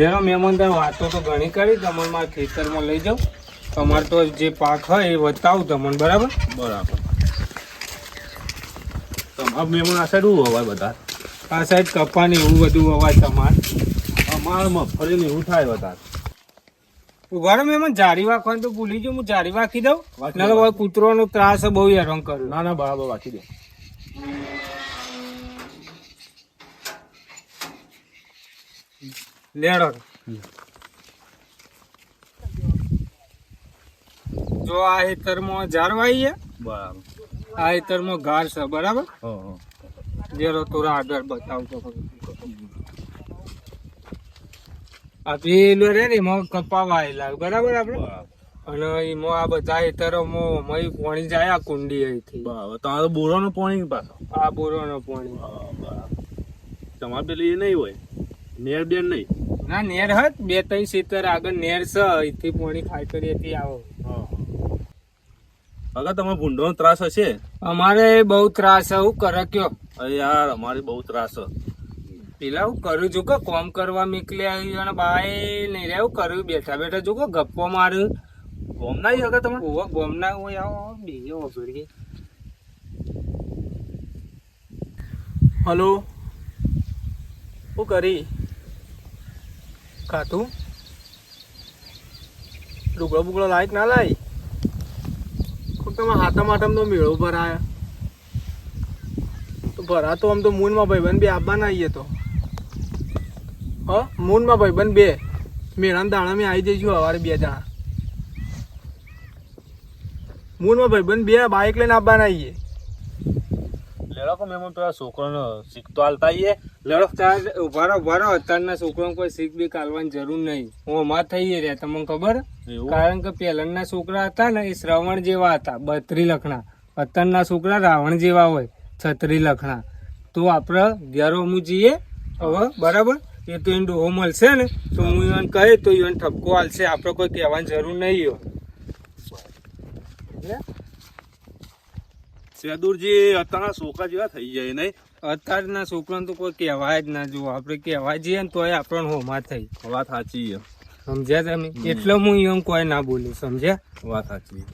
લેરો મહેમાન તમે વાતો તો ઘણી કરી તમને મારા ખેતરમાં લઈ જાઉં તમારે તો જે પાક હોય એ બતાવું તમને બરાબર? બરાબર. તમારા મહેમાન આ સાઈડ શું હોય બધા આ સાઈડ કપાની એવું બધું અવાજ તમારે. અમારા મગફળીને એવું થાય બધા ઊભા મેં જારી વાંખવાનું તો ભૂલી ગયો હું જારી વાંખી દઉં. ના કૂતરોનો ત્રાસ બહુ હેરાન કર્યો ના ના બરાબર વાંચી દે. લેડો જો આ હેતરમાં ઝાડ વાઈએ બરાબર. આ હેતરમાં ઘાર છે બરાબર? જેરો થોડા આગળ બતાવતો આ પેલું રે ને એમાં કપા વાયેલા બરાબર આપણે? અને એમાં આ બધા હેતરોમાં મય પાણી જાય આ કુંડી અહીંથી. બરાબર. તમારે બોરોનો પાણી પાછો. આ બોરોનો પાણી. તમારે પેલી એ નહીં હોય નેર બેન નહીં. ના નેર હત બે ત્રણ સીતર આગળ નેર છે અહીંથી પોણી ખાઈ કરી હતી આવો. અગર તમે ભૂંડોનો ત્રાસ હશે? અમારે બહુ ત્રાસ છે હું કરે કયો? અરે યાર અમારે બહુ ત્રાસ છે. પેલા હું કરું છું કે કોમ કરવા નીકળ્યા અને બાય નહીં રે હું કરું બેઠા બેઠા જો કે ગપ્પો મારું. ગોમ ના અગર તમે ઓવા ગોમના હોય આવો બે વગડીએ હલો? શું કરી. ખાતું ડુગળો બુગળો લાયક ના લાય ખૂબ તમે હાથા માટમ તો મેળો ભરાયા. તો ભરા તો આમ તો મૂનમાં ભાઈબંધ બે આવવાના આવીએ તો. હ, મૂનમાં ભાઈબંધ બે. મેળાના દાણા મેં આવી જઈશું સવારે બે જણા. મૂનમાં ભાઈબંધ બે બાઇક લઈને આવવાના આવીએ લેડો કે મેમન પેલા છોકરાનો શીખતો હાલતા આવીએ લેડો અત્યારે ઊભા રહો અત્યારના છોકરાને કોઈ શીખ બી કાલવાની જરૂર નહીં. હું અમાર થઈ રહ્યા તમને ખબર? કારણ કે પહેલાના છોકરા હતા ને એ શ્રવણ જેવા હતા બત્રી લખણા. અત્યારના છોકરા રાવણ જેવા હોય છત્રી લખણા. તો આપણે ઘેરો હું જઈએ. હવે બરાબર? એ તો એને ડોહો મળશે ને તો હું એને કહે તો એને ઠપકો હાલશે. આપણે કોઈ કહેવાની જરૂર નહીં હોય. સેદુરજી અત્યારના છોકરા જેવા થઈ જાય નહીં? અત્યારના છોકરાને તો કોઈ કહેવાય જ ના જુઓ. આપણે કહેવાય જઈએ ને તોય આપણને હોમાં થઈ. વાત સાચી સમજ્યા તમે? એટલે હું એમ કોઈ ના બોલું સમજ્યા? વાત સાચી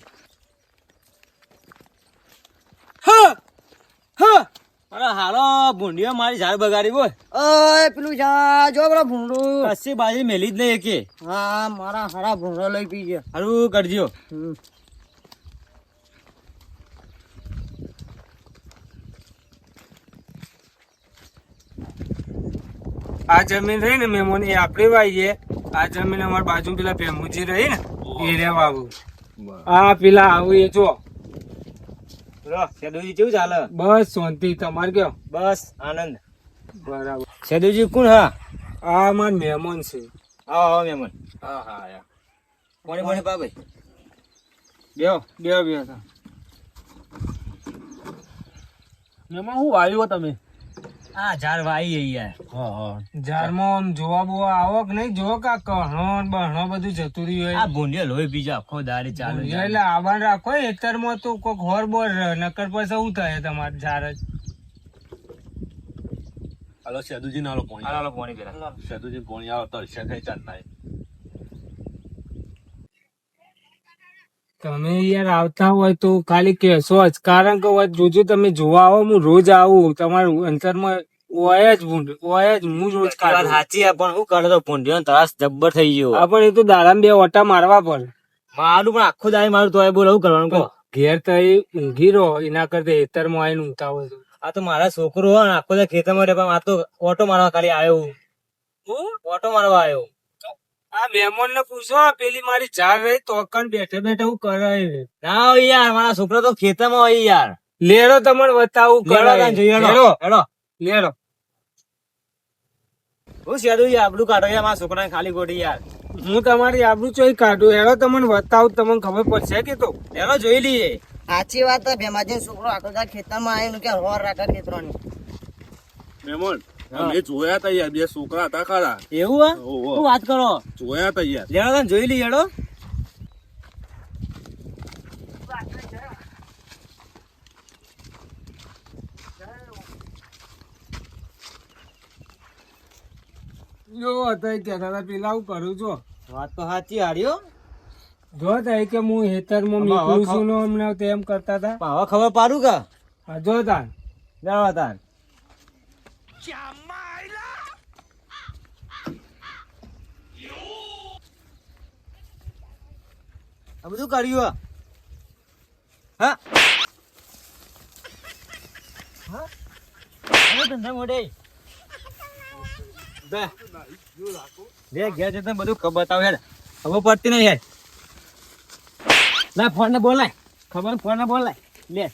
અરે હાલો ભૂંડીઓ મારી ઝાડ બગાડી બોલ. ઓય પેલું જા જો પેલા ભૂંડું. કશી બાજી મેલી જ નહીં કે હા મારા હારા ભૂંડો લઈ પી ગયા હારું કરજો. આ જમીન રહી ને મેમોન એ આપણે વાઈએ આ જમીન અમારી બાજુ પેલા ભેમુજી રહી ને એ રેવા વાવું આ પેલા આવું એ જો. સેદુજી કેવું ચાલે? બસ શાંતિ તમારે કયો બસ આનંદ. બરાબર. સેદુજી કોણ હા? આ અમાર મહેમાન છે. હા આવો મહેમાન હા હા યા કોને કોને પા ભાઈ? બેઓ બેઓ બેહો એમાં શું વાવ્યું તમે? આ ઝાડ વાઈ યાર હા હા ઝાડમાં આમ જોવા બોવા આવો કે નહીં જો કા કહણો બહણો બધું જતું રહ્યું આ હોય બીજા આખો દાડે ચાલુ. એટલે આબાન રાખો એતરમાં તો કોઈક હોર બોર રહે. નકર પછી શું થાય તમારે ઝાડ જ હાલો સેદુજી નાલો પાણી હાલો, હાલો, પાણી પીલા. સેદુજી પાણી આવો તરસ્યા થઈ ચાલ નાય તમે યાર આવતા હોય તો ખાલી કહેશો જ. કારણ કે જોજો તમે જોવા આવો હું રોજ આવું. તમારું અંતરમાં જ ભૂંડ જ હું રોજ કાઢું સાચી પણ હું કરે તો ભૂંડીઓ ત્રાસ જબ્બર થઈ ગયો. પણ એ તો દાડામાં બે ઓટા મારવા પડે મારું પણ આખો દાડી મારું તો બોલ એવું કરવાનું કહો? ઘેર તો એ ઊંઘી રહો એના કરતા હેતરમાં આવીને ઊંઘતા હોય તો. આ તો મારા છોકરો આખો દાડી ખેતરમાં રહે પણ આ તો ઓટો મારવા ખાલી આવ્યો. ઓટો મારવા આવ્યો. આ મહેમાન ને પૂછો પેલી મારી ચાર રહી તો બેઠે બેઠે હું કરાય ના હોય યાર મારા છોકરો તો ખેતરમાં હોય યાર. લેરો તમને બતાવું કરાય. હેડો. લેરો હેડો. લેરો હું સેદું યાર આબરૂ કાઢો યાર મારા છોકરાને ખાલી ગોડી યાર. હું તમારી આબરૂ ચોઈ કાઢું હેરો તમને બતાવું તમને ખબર પડશે કે તો. એનો જોઈ લઈએ. સાચી વાત છે ભેમાજી છોકરો આખો ખેતરમાં આવીને કે હોર રાખે ખેતરોની. મેમન અમે જોયા તા યાર બે છોકરા હતા ખરા. એવું હે? શું વાત કરો? જોયા તા યાર લેડો તને જોઈ લઈએ હેડો. જો અત્યારે હતા પેલા હું કરું છો. વાત તો સાચી હાર્યો જો તા કે હું હેતરમાં નીકળું ખાવ- છું ને હમણાં તેમ કરતા હતા. હવે ખબર પાડું કે? હા, જો તાન. જાવા તાન. આ બધું કર્યું હા. હા. ધંધા મોઢે. બે. ઘેર જતા બધું ખબર બતાવ ખબર પડતી નહીં ફોન ને બોલાય. ખબર ફોન ને બોલાય. લે.